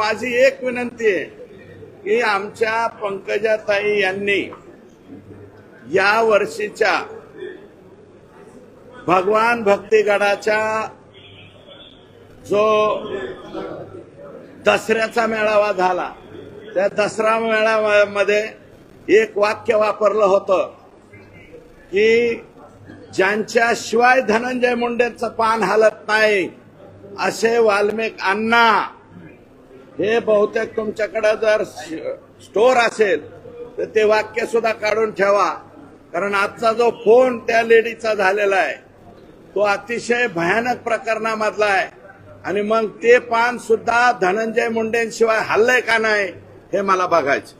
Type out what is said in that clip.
माझी एक विनंती आहे की आमच्या पंकजाताई यांनी या वर्षीच्या भगवान भक्तीगडाच्या जो दसऱ्याचा मेळावा झाला त्या दसरा मेळाव्यामध्ये एक वाक्य वापरलं होतं की ज्यांच्याशिवाय धनंजय मुंडेंचं पान हलत नाही असे वाल्मिक अण्णा हे बहुतेक तुमच्याकडे जर स्टोर असेल तर ते वाक्य सुद्धा काढून ठेवा. कारण आजचा जो फोन त्या लेडीचा झालेला आहे तो अतिशय भयानक प्रकरणामधला आहे. आणि मग ते पान सुद्धा धनंजय मुंडेंशिवाय हल्लंय का नाही हे मला बघायचं